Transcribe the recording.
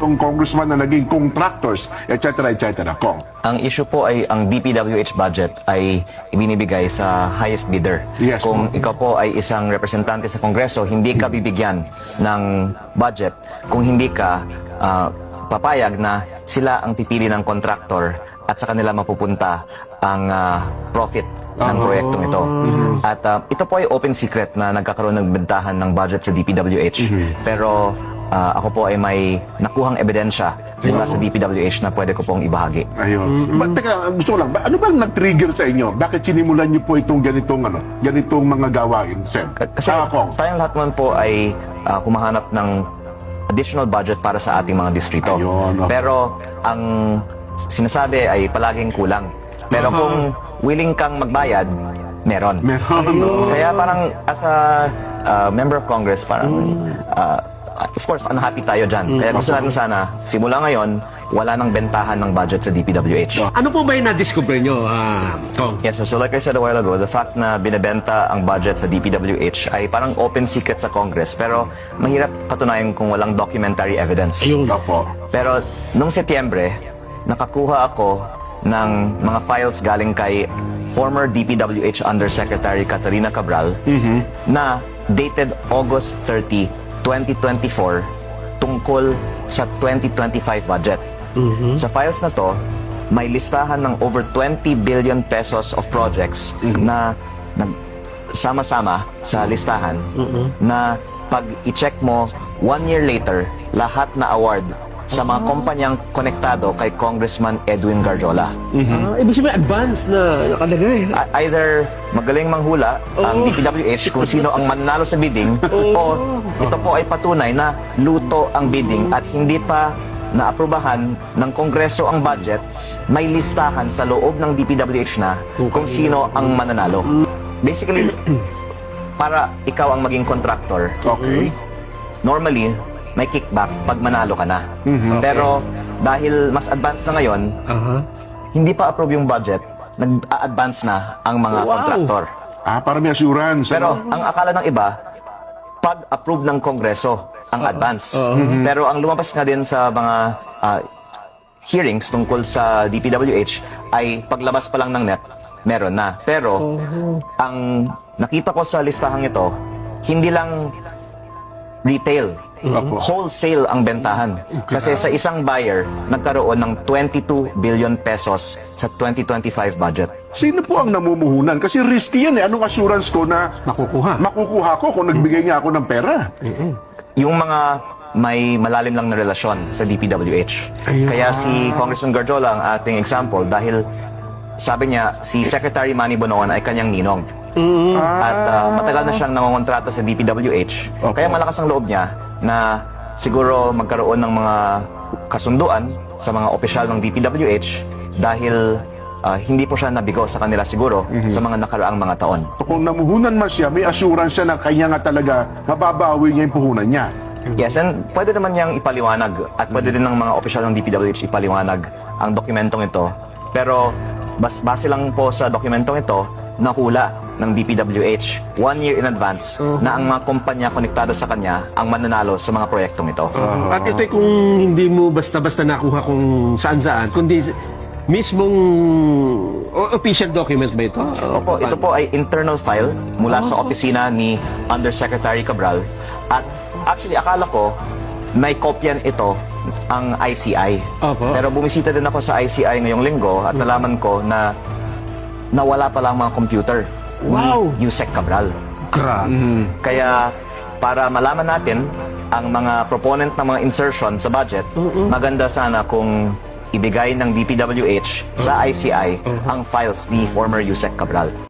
Kung congressman na naging contractors, etc. etc. Kong. Ang issue po ay ang DPWH budget ay ibinibigay sa highest bidder. Yes, Kung po. ikaw po ay isang representante sa Kongreso, hindi ka bibigyan ng budget kung hindi ka ah, papayag na sila ang pipili ng contractor at sa kanila mapupunta ang ah, profit ng proyektong ito. At ah, ito po ay open secret na nagkakaroon ng bentahan ng budget sa DPWH. Pero ah, ako po ay may nakuhang ebidensya mula sa DPWH na pwede ko pong ibahagi. Ayun. Ba, teka, gusto ko lang, ba, ano bang nag-trigger sa inyo? Bakit sinimulan niyo po itong ganitong, ano, ganitong mga gawain, Sen? K- Kasi Ah, Kong. tayong lahat naman po ay ah, humahanap ng additional budget para sa ating mga distrito. Ayun, oh. Pero ang sinasabi ay palaging kulang. Pero kung willing kang magbayad, meron. Meron, no? Kaya parang as a ah, member of Congress, parang ah, of course, unhappy tayo dyan. Kaya gusto natin sana, simula ngayon, wala nang bentahan ng budget sa DPWH. Ano po ba yung na-discover nyo, ah, Kong? Yes, so, so like I said a while ago, the fact na binebenta ang budget sa DPWH ay parang open secret sa Congress pero mahirap patunayan kung walang documentary evidence. Ayun. Opo. Pero nung Setyembre, nakakuha ako ng mga files galing kay former DPWH Undersecretary Catalina Cabral na dated August 30, 2024 tungkol sa 2025 budget. Sa files na to, may listahan ng over 20 billion pesos of projects na, na sama-sama sa listahan na pag i-check mo one year later, lahat na award sa mga kumpanyang konektado kay Congressman Edwin Garjola. Ah, ibig sabihin, advance na nakalagay. A- Either magaling manghula ang DPWH kung sino ang mananalo sa bidding o ito po ay patunay na luto ang bidding at hindi pa naaprubahan ng Kongreso ang budget, may listahan sa loob ng DPWH na kung sino ang mananalo. Basically, para ikaw ang maging contractor, Okay. normally, may kickback pag manalo ka na. Pero dahil mas advanced na ngayon, Aha. hindi pa approve yung budget, nag-advance na ang mga Wow. contractor. Ah, para may assurance. Pero ano? ang akala ng iba, pag approve ng Kongreso ang advance. Pero ang lumabas nga din sa mga ah, hearings tungkol sa DPWH ay paglabas pa lang ng net, meron na. Pero ang nakita ko sa listahang ito, hindi lang retail. Opo. Wholesale ang bentahan. Kasi sa isang buyer, nagkaroon ng 22 billion pesos sa 2025 budget. Sino po ang namumuhunan? Kasi risky yan eh. Anong assurance ko na Makukuha. makukuha ko kung nagbigay nga ako ng pera? yung mga may malalim lang na relasyon sa DPWH. Ayun. Kaya si Congressman Garjola ang ating example dahil sabi niya si Secretary Manny Bonoan ay kanyang ninong. At ah, matagal na siyang nangongontrata sa DPWH. Okay. Kaya malakas ang loob niya na siguro magkaroon ng mga kasunduan sa mga opisyal ng DPWH dahil ah, hindi po siya nabigo sa kanila siguro sa mga nakaraang mga taon. Kung namuhunan man siya, may assurance siya na kanya nga talaga mababawi niya yung puhunan niya. Yes, and pwede naman niyang ipaliwanag at pwede din ng mga opisyal ng DPWH ipaliwanag ang dokumentong ito. Pero bas base lang po sa dokumentong ito, nahula ng DPWH one year in advance na ang mga kumpanya konektado sa kanya ang mananalo sa mga proyektong ito. At ito'y kung hindi mo basta-basta nakuha kung saan-saan, kundi mismong o- official document ba ito? Opo, ito po ay internal file mula sa opisina ni Undersecretary Cabral. At actually, akala ko may kopyan ito ang ICI. Opo. Pero bumisita din ako sa ICI ngayong linggo at nalaman ko na nawala pala ang mga computer Wow! ni Yusek Cabral. Grabe. Kaya para malaman natin ang mga proponent ng mga insertion sa budget, maganda sana kung ibigay ng DPWH sa ICI ang files ni former Yusek Cabral.